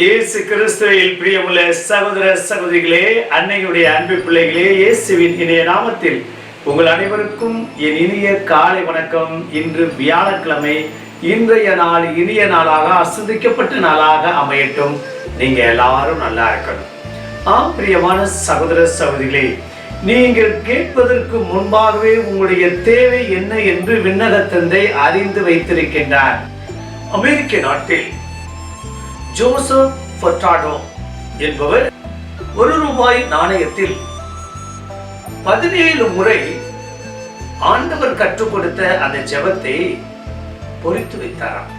இயேசு கிறிஸ்துவில் பிரியமுள்ள சகோதர சகோதரிகளே அன்னையுடைய அன்பு பிள்ளைகளே இயேசுவின் இணைய நாமத்தில் உங்கள் அனைவருக்கும் என் இனிய காலை வணக்கம். இன்று வியாழக்கிழமை இன்றைய நாள் இனிய நாளாக அசுதிக்கப்பட்ட நாளாக அமையட்டும். நீங்க எல்லாரும் நல்லா இருக்கணும். ஆம் பிரியமான சகோதர சகோதரிகளே நீங்கள் கேட்பதற்கு முன்பாகவே உங்களுடைய தேவை என்ன என்று விண்ணக தந்தை அறிந்து வைத்திருக்கின்றார். அமெரிக்க நாட்டில் ஜோசப் ஃபர்டாடோ என்பவர் ஒரு ரூபாய் நாணயத்தில் பதினேழு முறை ஆண்டவர் கற்றுக் கொடுத்த அந்த ஜெபத்தை பொறித்து வைத்தாராம்.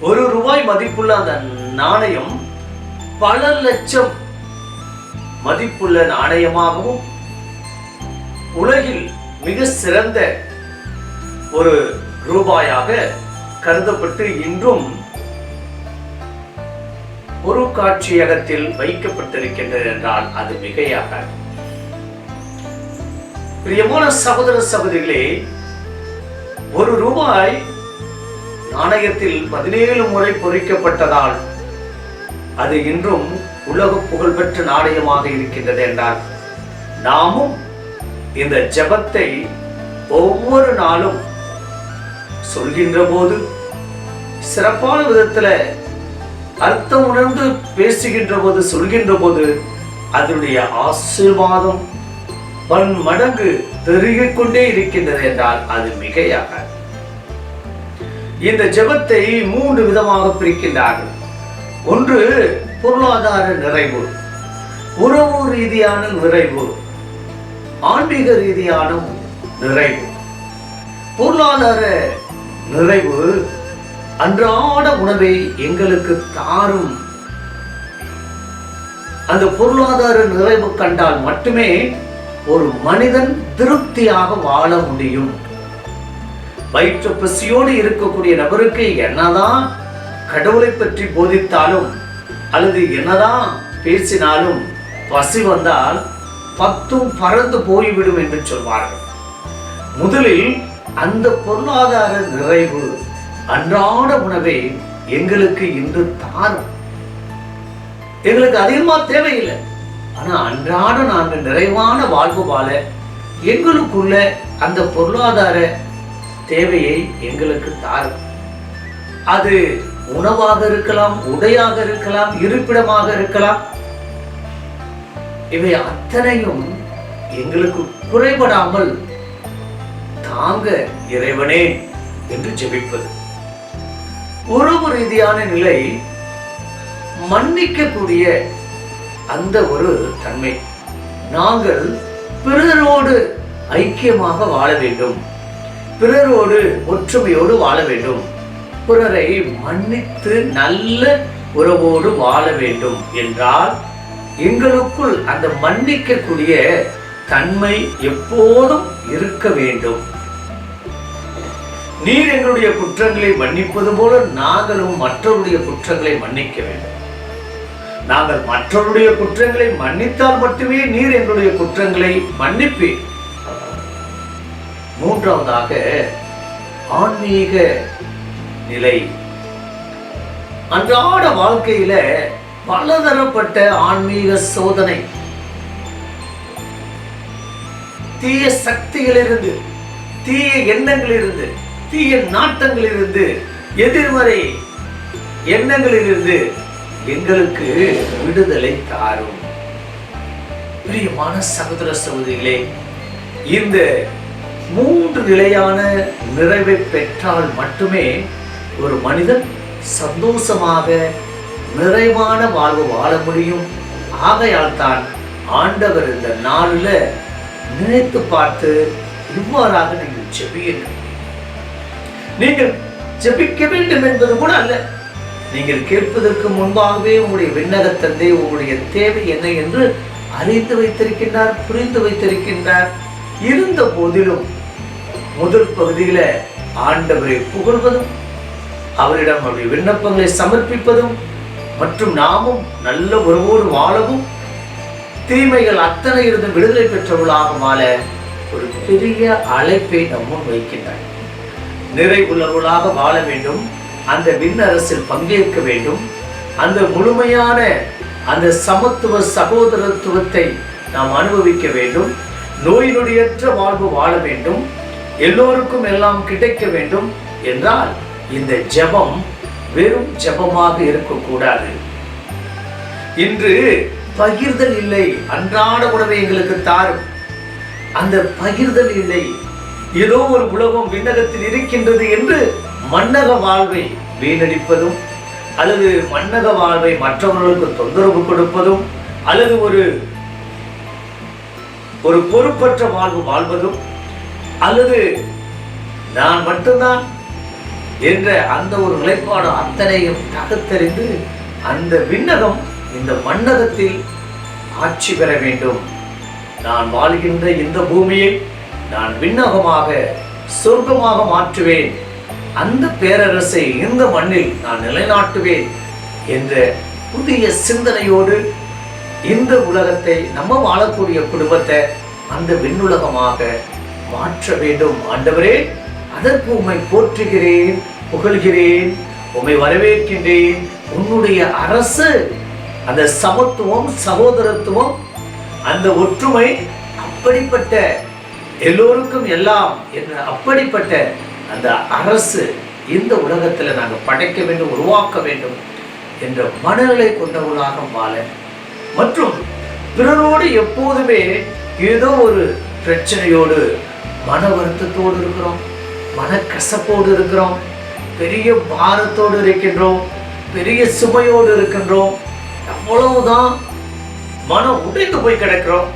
ஒரு ரூபாய் மதிப்புள்ள அந்த நாணயம் பல லட்சம் மதிப்புள்ள நாணயமாகவும் உலகில் மிக சிறந்த ஒரு ரூபாயாக கருதப்பட்டு இன்றும் ஒரு காட்சியகத்தில் வைக்கப்பட்டிருக்கின்றது என்றால் அது மிகையாக. பிரியமான சகோதர சகோதரிகளே ஒரு ரூபாய் நாணயத்தில் பதினேழு முறை பொறிக்கப்பட்டதால் அது இன்றும் உலக புகழ்பெற்ற நாணயமாக இருக்கின்றது என்றால் நாமும் இந்த ஜெபத்தை ஒவ்வொரு நாளும் சொல்கின்ற போது சிறப்பான விதத்துல அர்த்தம் உணர்ந்து பேசுகின்ற போது சொல்கின்ற போது அதனுடைய ஆசீர்வாதம் பன் மடங்கு பெருகிக் கொண்டே இருக்கின்றது என்றால் அது மிகையாக இந்த ஜெபத்தை மூன்று விதமாக பிரிக்கின்றார்கள். ஒன்று பொருளாதார நிறைவு உறவு ரீதியான நிறைவு ஆன்மீக ரீதியான நிறைவு. பொருளாதார நிறைவு அன்றாட உணவை எங்களுக்கு தாரும். அந்த பொருளாதார நிறைவு கண்டால் மட்டுமே ஒரு மனிதன் திருப்தியாக வாழ முடியும். வயிற்று பசியோடு இருக்கக்கூடிய நபருக்கு என்னதான் கடவுளை பற்றி போதித்தாலும் அல்லது என்னதான் பேசினாலும் பசி வந்தால் பத்தும் பறந்து போய்விடும் என்று சொல்வார்கள். முதலில் அந்த பொருளாதார நிறைவு அன்றாட உணவை எங்களுக்கு இன்று தாரும். எங்களுக்கு அதிகமா தேவையில்லை. ஆனா அன்றாட நாங்கள் நிறைவான வாழ்வு வாழ எங்களுக்குள்ள அந்த பொருளாதார தேவையை எங்களுக்கு தாரும். அது உணவாக இருக்கலாம் உடையாக இருக்கலாம் இருப்பிடமாக இருக்கலாம். இவை அத்தனையும் எங்களுக்கு குறைபடாமல் தாங்க இறைவனே என்று ஜெபிப்பது. உறவு ரீதியான நிலை மன்னிக்கக்கூடிய அந்த ஒரு தன்மை. நாங்கள் பிறரோடு ஐக்கியமாக வாழ வேண்டும். பிறரோடு ஒற்றுமையோடு வாழ வேண்டும். பிறரை மன்னித்து நல்ல உறவோடு வாழ வேண்டும் என்றால் எங்களுக்குள் அந்த மன்னிக்கக்கூடிய தன்மை எப்போதும் இருக்க வேண்டும். நீர் எங்களுடைய குற்றங்களை மன்னிப்பது போல நாங்களும் மற்றவருடைய குற்றங்களை மன்னிக்க வேண்டும். நாங்கள் மற்றவருடைய குற்றங்களை மன்னித்தால் மட்டுமே நீர் எங்களுடைய குற்றங்களை மன்னிப்பீர். மூன்றாவதாக ஆன்மீக நிலை. அன்றாட வாழ்க்கையில பலதரப்பட்ட ஆன்மீக சோதனை. தீய சக்திகளிலிருந்து தீய எண்ணங்களிலிருந்து தீய நாட்டங்களிலிருந்து எதிர்மறை எண்ணங்களிலிருந்து எங்களுக்கு விடுதலை தாரும். பிரியமான சகோதர சகோதரிகளே இந்த மூன்று நிலையான நிறைவை பெற்றால் மட்டுமே ஒரு மனிதன் சந்தோஷமாக நிறைவான வாழ்வு வாழ முடியும். ஆகையால் தான் ஆண்டவர் இந்த நாளில் நினைத்து பார்த்து இவ்வாறாக நீங்கள் செவியுங்கள் நீங்கள் ஜெபிக்க வேண்டும் என்பது கூட அல்ல. நீங்கள் கேட்பதற்கு முன்பாகவே உங்களுடைய விண்ணக தந்தை உங்களுடைய தேவை என்ன என்று அறிந்து வைத்திருக்கின்றார் புரிந்து வைத்திருக்கின்றார். இருந்த போதிலும் முதல் பகுதியில ஆண்டவரை புகழ்வதும் அவரிடம் அவருடைய விண்ணப்பங்களை சமர்ப்பிப்பதும் மற்றும் நாமும் நல்ல உறவோடு வாழவும் தீமைகள் அத்தனை இருந்தும் விடுதலை பெற்றவர்களாக வாழ ஒரு பெரிய அழைப்பை நம்ம வைக்கின்றார். நிறைவுள்ளவர்களாக வாழ வேண்டும். அந்த விண்ணரசில் பங்கேற்க வேண்டும். அந்த முழுமையான அந்த சமத்துவ சகோதரத்துவத்தை நாம் அனுபவிக்க வேண்டும். நோய் நொடியற்ற வாழ்வு வாழ வேண்டும். எல்லோருக்கும் எல்லாம் கிடைக்க வேண்டும். என்றால் இந்த ஜெபம் வெறும் ஜெபமாக இருக்கக்கூடாது. இன்று பகிர்தல் இல்லை. அன்றாட உணவை எங்களுக்கு தாரும். அந்த பகிர்தல் இல்லை. ஏதோ ஒரு உலகம் விண்ணகத்தில் இருக்கின்றது என்று மன்னக வாழ்வை வீணடிப்பதும் அல்லது மன்னக வாழ்வை மற்றவர்களுக்கு தொந்தரவு கொடுப்பதும் அல்லது ஒரு ஒரு பொறுப்பற்ற வாழ்வு வாழ்வதும் அல்லது நான் மட்டும்தான் என்ற அந்த ஒரு நிலைப்பாடு அத்தனையும் தகத்தறிந்து அந்த விண்ணகம் இந்த மன்னகத்தில் ஆட்சி பெற வேண்டும். நான் வாழ்கின்ற இந்த பூமியை நான் விண்ணகமாக சொர்க்கமாக மாற்றுவேன். அந்த பேரரசை இந்த மண்ணில் நான் நிலைநாட்டுவேன் என்ற புதிய சிந்தனையோடு இந்த உலகத்தை நம்ம வாழக்கூடிய குடும்பத்தை அந்த விண்ணுலகமாக மாற்ற வேண்டும். ஆண்டவரே அதற்கு உம்மை போற்றுகிறேன் புகழ்கிறேன் உம்மை வரவேற்கின்றேன். உன்னுடைய அரசு அந்த சமத்துவம் சகோதரத்துவம் அந்த ஒற்றுமை அப்படிப்பட்ட எல்லோருக்கும் எல்லாம் என்ற அப்படிப்பட்ட அந்த அரசு இந்த உலகத்தில் நாங்கள் படைக்க வேண்டும் உருவாக்க வேண்டும் என்ற மனநிலை கொண்டவர்களாக வாழ மற்றும் பிறரோடு எப்போதுமே ஏதோ ஒரு பிரச்சனையோடு மன வருத்தத்தோடு இருக்கிறோம் மனக்கசப்போடு இருக்கிறோம் பெரிய பாரத்தோடு இருக்கின்றோம் பெரிய சுமையோடு இருக்கின்றோம். அவ்வளவுதான் மனம் உடைந்து போய் கிடக்கிறோம்.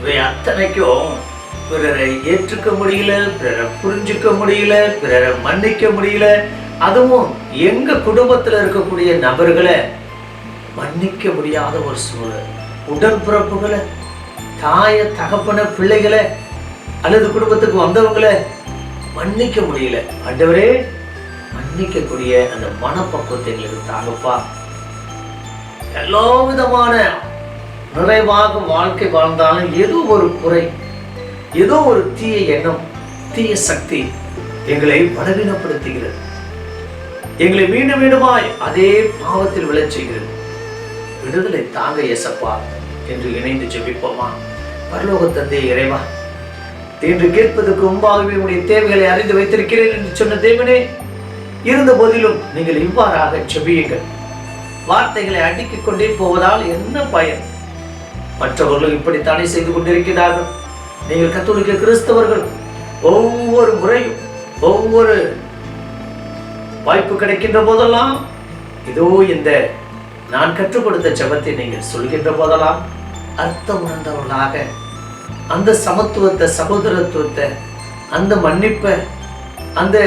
இவை அத்தனைக்கும் பிறரை ஏற்றுக்க முடியல பிறரை புரிஞ்சுக்க முடியல பிறரை மன்னிக்க முடியல. அதுவும் எங்க குடும்பத்துல இருக்கக்கூடிய நபர்களை மன்னிக்க முடியாத ஒரு சூழல். உடன்பிறப்புகளை தாய தகப்பன பிள்ளைகளை அல்லது குடும்பத்துக்கு வந்தவங்களை மன்னிக்க முடியல. ஆண்டவரே மன்னிக்கக்கூடிய அந்த மனப்பக்குவத்தை எங்களுக்கு தாங்கப்பா. எல்லா விதமான நிறைவாக வாழ்க்கை வாழ்ந்தாலும் ஏதோ ஒரு குறை ஏதோ ஒரு தீய எண்ணம் தீய சக்தி எங்களை பலவீனப்படுத்துகிறது. எங்களை மீண்டும் மீண்டுமாய் அதே பாவத்தில் விழச் செய்கிறது. விடுதலை தாங்க இயேசப்பா என்று இணைந்து ஜெபிப்போமா? பரலோக தந்தை இறைவா இன்று கேட்பதற்கு முன்பாகவே உடைய தேவைகளை அறிந்து வைத்திருக்கிறேன் என்று சொன்ன தேவனே இருந்த போதிலும் நீங்கள் இவ்வாறாக செபியுங்கள் வார்த்தைகளை அடுக்கிக் கொண்டே போவதால் என்ன பயன்? மற்றவர்கள் இப்படித்தானே செய்து கொண்டிருக்கிறார்கள். நீங்கள் கத்தோலிக்க கிறிஸ்தவர்கள் ஒவ்வொரு முறையும் ஒவ்வொரு வாய்ப்பு கிடைக்கின்ற போதெல்லாம் இதோ இந்த நான் கற்றுக் கொடுத்த ஜெபத்தை நீங்கள் சொல்கின்ற போதெல்லாம் அர்த்தம் உணர்ந்தவர்களாக அந்த சமத்துவத்தை சகோதரத்துவத்தை அந்த மன்னிப்பை அந்த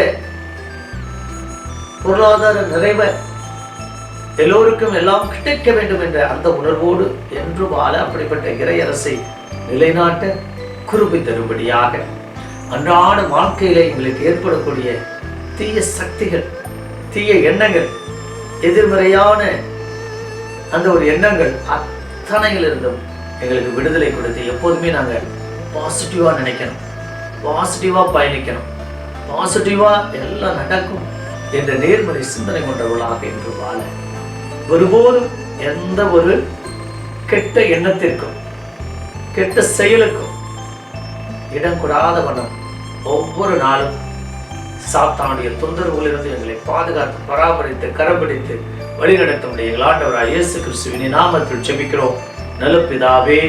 பொருளாதார நிறைவை எல்லோருக்கும் எல்லாம் கிடைக்க வேண்டும் என்ற அந்த உணர்வோடு என்று வாழ அப்படிப்பட்ட இறையரசை நிலைநாட்ட கிருபை தரும்படியாக அன்றாட வாழ்க்கையில எங்களுக்கு ஏற்படக்கூடிய தீய சக்திகள் தீய எண்ணங்கள் எதிர்மறையான அந்த ஒரு எண்ணங்கள் அத்தனையிலிருந்தும் எங்களுக்கு விடுதலை கொடுத்து எப்போதுமே நாங்கள் பாசிட்டிவாக நினைக்கணும். பாசிட்டிவாக பயணிக்கணும். பாசிட்டிவாக எல்லாம் நடக்கும் என்ற நேர்மறை சிந்தனை கொண்டவர்களாக என்று வாழ. ஒருபோதும் எந்த ஒரு கெட்ட எண்ணத்திற்கும் கெட்ட செயலுக்கும் இடம் கூடாத வண்ணம் ஒவ்வொரு நாளும் சாத்தானுடைய தொந்தரவுகளிலிருந்து எங்களை பாதுகாத்து பராமரித்து கரம்பிடித்து வழிநடத்த முடியும் எங்கள் இயேசு கிறிஸ்துவின் நாமத்தில் செபிக்கிறோம் நல்ல பிதாவே